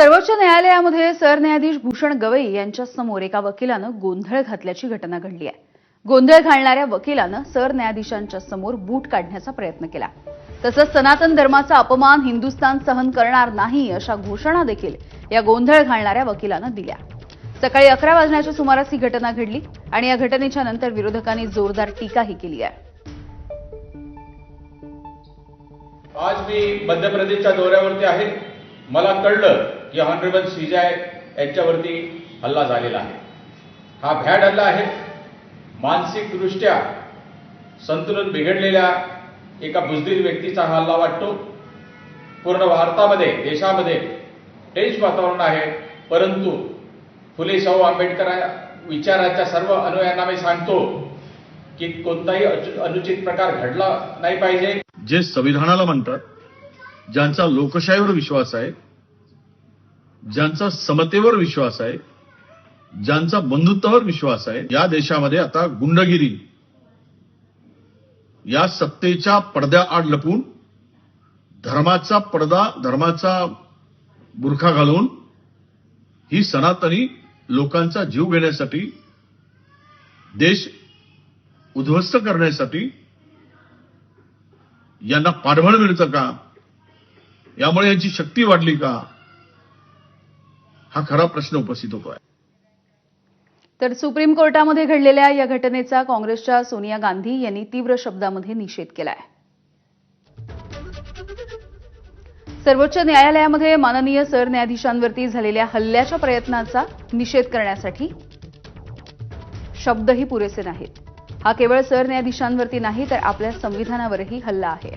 सर्वोच्च न्यायालयामध्ये सरन्यायाधीश भूषण गवई यांच्या समोर एका वकिलानं गोंधळ घातल्याची घटना घडली आहे. गोंधळ घालणाऱ्या वकिलानं सरन्यायाधीशांच्या समोर बूट काढण्याचा प्रयत्न केला. तसंच सनातन धर्माचा अपमान हिंदुस्थान सहन करणार नाही अशा घोषणा देखील या गोंधळ घालणाऱ्या वकिलानं दिल्या. सकाळी अकरा वाजण्याच्या सुमारास ही घटना घडली आणि या घटनेच्या नंतर विरोधकांनी जोरदार टीकाही केली आहे. आज मी मध्य प्रदेशच्या दौऱ्यावरती आहे. मला कळलं की ऑनरेबल सीजाय यांच्यावरती हल्ला झालेला आहे. हा भ्याड हल्ला आहे. मानसिकदृष्ट्या संतुलन बिघडलेल्या एका बुजदिल व्यक्तीचा हा हल्ला वाटतो. पूर्ण भारतामध्ये देशामध्ये टेन्स वातावरण आहे. परंतु फुले शाहू आंबेडकर विचाराच्या सर्व अनुयायांना मी सांगतो की कोणताही अनुचित प्रकार घडला नाही पाहिजे. जे संविधानाला म्हणतात ज्यांचा लोकशाहीवर विश्वास आहे ज्यांचा समतेवर विश्वास आहे ज्यांचा बंधुत्वावर विश्वास आहे या देशामध्ये आता गुंडगिरी. या सत्तेच्या पडद्याआड लपून धर्माचा पडदा धर्माचा बुरखा घालून ही सनातनी लोकांचा जीव घेण्यासाठी देश उद्ध्वस्त करण्यासाठी यांना पाठबळ मिळतं का? यामुळे यांची शक्ती वाढली का? हा खरा प्रश्न उपस्थित होतो आहे तर सुप्रीम कोर्टामध्ये घडलेल्या या घटनेचा काँग्रेसच्या सोनिया गांधी यांनी तीव्र शब्दामध्ये निषेध केलाय. सर्वोच्च न्यायालयामध्ये माननीय सरन्यायाधीशांवरती झालेल्या हल्ल्याच्या प्रयत्नाचा निषेध करण्यासाठी शब्दही पुरेसे नाहीत. हा केवळ सरन्यायाधीशांवरती नाही तर आपल्या संविधानावरही हल्ला आहे.